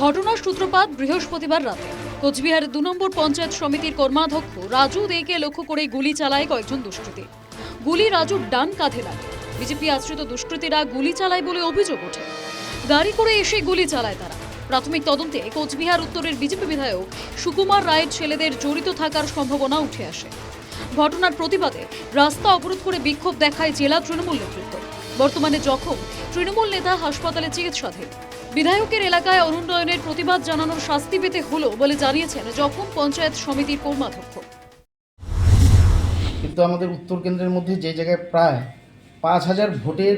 ঘটনার সূত্রপাত বৃহস্পতিবার রাতে। কোচবিহারের দু নম্বর পঞ্চায়েত সমিতির কর্মাধ্যক্ষ রাজু দেকে লক্ষ্য করে গুলি চালায় কয়েকজন দুষ্কৃতী। গুলি রাজুর ডান কাঁধে লাগে। বিজেপি আশ্রিত দুষ্কৃতীরা গুলি চালায় বলে অভিযোগ ওঠে। গাড়ি করে এসে গুলি চালায় তারা। প্রাথমিক তদন্তে কোচবিহার উত্তরের বিজেপি বিধায়ক সুকুমার রায়ের ছেলেদের জড়িত থাকার সম্ভাবনা উঠে আসে। ঘটনার প্রতিবাদে রাস্তা অবরোধ করে বিক্ষোভ দেখায় জেলা তৃণমূল নেতৃত্ব। বর্তমানে জখম তৃণমূল নেতা হাসপাতালে চিকিৎসাধীন। বিধায়কের এলাকায় অনুন্নয়নের প্রতিবাদ জানানোর শাস্তি পেতে হলো বলে জানিয়েছেন জখম পঞ্চায়েত সমিতির কর্মাধ্যক্ষ। কিন্তু আমাদের উত্তর কেন্দ্রের মধ্যে যে জায়গায় প্রায় পাঁচ হাজার ভোটের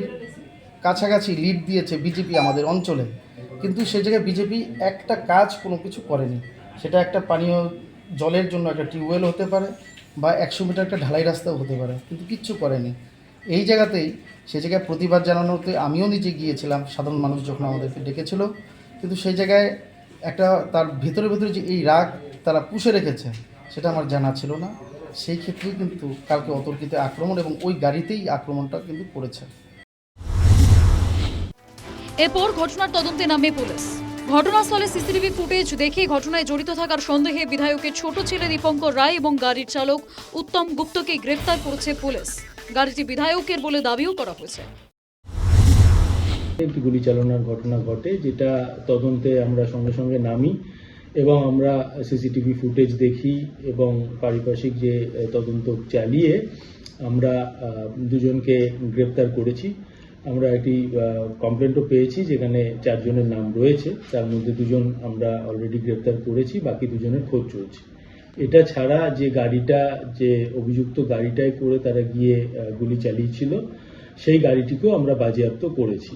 কাছাকাছি লিড দিয়েছে বিজেপি আমাদের অঞ্চলে, কিন্তু সে জায়গায় বিজেপি একটা কাজ কোনো কিছু করেনি। সেটা একটা পানীয় জলের জন্য একটা টিউবওয়েল হতে পারে বা একশো মিটার একটা ঢালাই রাস্তাও হতে পারে, কিন্তু কিচ্ছু করেনি। এই জায়গাতেই, সেই জায়গায় প্রতিবাদ জানানোতে আমিও নিজে গিয়েছিলাম, সাধারণ মানুষ যখন আমাদেরকে ডেকেছিল। কিন্তু সেই জায়গায় একটা তার ভেতরে ভেতরে যে এই রাগ তারা পুষে রেখেছে, সেটা আমার জানা ছিল না। সেই ক্ষেত্রে কিন্তু কালকে অতর্কিত আক্রমণ এবং ওই গাড়িতেই আক্রমণটা কিন্তু করেছে। এরপর ঘটনার তদন্তে নামে পুলিশ। ঘটনাস্থলে সিসিটিভি ফুটেজ দেখে ঘটনায় জড়িত থাকার সন্দেহে বিধায়কের ছোট ছেলে দীপঙ্কর রায় এবং গাড়ির চালক উত্তম গুপ্তকে গ্রেফতার করেছে পুলিশ। গাড়িটি বিধায়কের বলে দাবিও করা হয়েছে। একটি গুলি চালনার ঘটনা ঘটে, যেটা তদন্তে আমরা সঙ্গে সঙ্গে নামি এবং আমরা সিসিটিভি ফুটেজ দেখি এবং পারিপার্শ্বিক যে তদন্ত চালিয়ে আমরা দুজনকে গ্রেপ্তার করেছি। আমরা একটি কমপ্লেন্টও পেয়েছি যেখানে চারজনের নাম রয়েছে। তার মধ্যে দুজন আমরা অলরেডি গ্রেপ্তার করেছি, বাকি দুজনের খোঁজ চলছে। এটা ছাড়া যে গাড়িটা যে অভিযুক্ত গাড়িটায় করে তারা গিয়ে গুলি চালিয়েছিল সেই গাড়িটিকেও আমরা বাজেয়াপ্ত করেছি।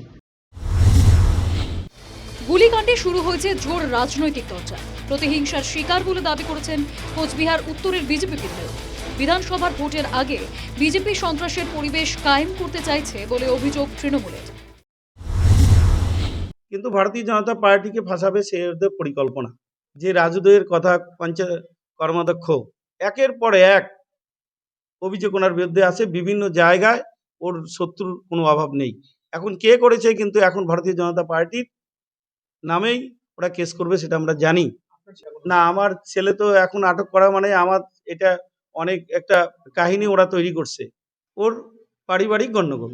গুলিকাণ্ডে শুরু হয়েছে জোর রাজনৈতিক চর্চা। প্রতিহিংসার শিকার বলে দাবি করেছেন কোচবিহার উত্তরের বিজেপি বিধায়ক। বিধানসভার ভোটের আগে বিজেপি সন্ত্রাসের পরিবেশ কায়েম করতে চাইছে বলে অভিযোগ তৃণমূলের। কিন্তু ভারতীয় জনতা পার্টিকে ফাঁসাবে সে পরিকল্পনা। যে রাজুদের কথা পঞ্চায়েত কর্মাধ্যক্ষ। একের পরে এক অভিযোগ ওনার বিরুদ্ধে আছে বিভিন্ন জায়গায় ওর শত্রুর কোনো অভাব নেই। এখন কে করেছে কিন্তু এখন ভারতীয় জনতা পার্টির নামেই ওরা কেস করবে সেটা আমরা জানি। না, আমার ছেলে তো এখন আটক করা মানে আমার এটা অনেক একটা কাহিনী ওরা তৈরি করছে। ওর পারিবারিক গণ্ডগোল।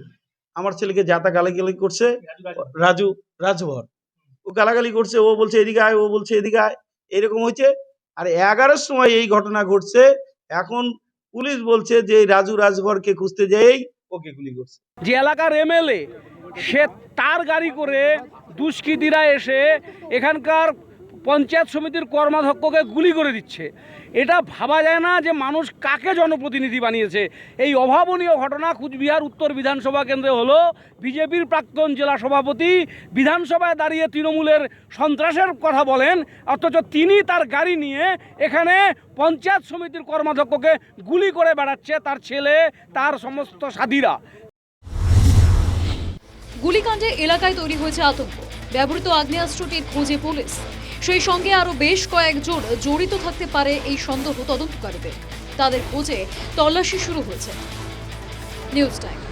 আমার ছেলেকে যাতা গালাগালি করছে রাজু রাজভর ও গালাগালি করছে, ও বলছে এদিকে আয়, ও বলছে এদিকে আয়। এরকম হয়েছে। আর এগারোর সময় এই ঘটনা ঘটছে, এখন পুলিশ বলছে যে রাজু রাজভরকে খুঁজতে যেয়েই ওকে গুলি করছে। যে এলাকার এমএলএ, সে তার গাড়ি করে দুষ্কৃতীরা এসে এখানকার পঞ্চায়েত সমিতির কর্মাধ্যক্ষকে গুলি করে দিচ্ছে। এটা ভাবা যায় না যে মানুষ কাকে জনপ্রতিনিধি বানিয়েছে। এই অভাবনীয় ঘটনা কুচবিহার উত্তর বিধানসভা কেন্দ্রে হলো। বিজেপির প্রাক্তন জেলা সভাপতি বিধানসভায় দাঁড়িয়ে তৃণমূলের সন্ত্রাসের কথা বলেন, অথচ তিনি তার গাড়ি নিয়ে এখানে পঞ্চায়েত সমিতির কর্মাধ্যক্ষকে গুলি করে বেড়াচ্ছে তার ছেলে, তার সমস্ত সাথীরা। গুলিকাণ্ডে এলাকায় তৈরি হয়েছে আতঙ্ক। ব্যবহৃত আগ্নেয়াস্ত্রটির খোঁজে পুলিশ। সেই সঙ্গে আরও বেশ কয়েকজন জড়িত থাকতে পারে এই সন্দেহ তদন্তকারীদের। তাদের খোঁজে তল্লাশি শুরু হয়েছে। News time.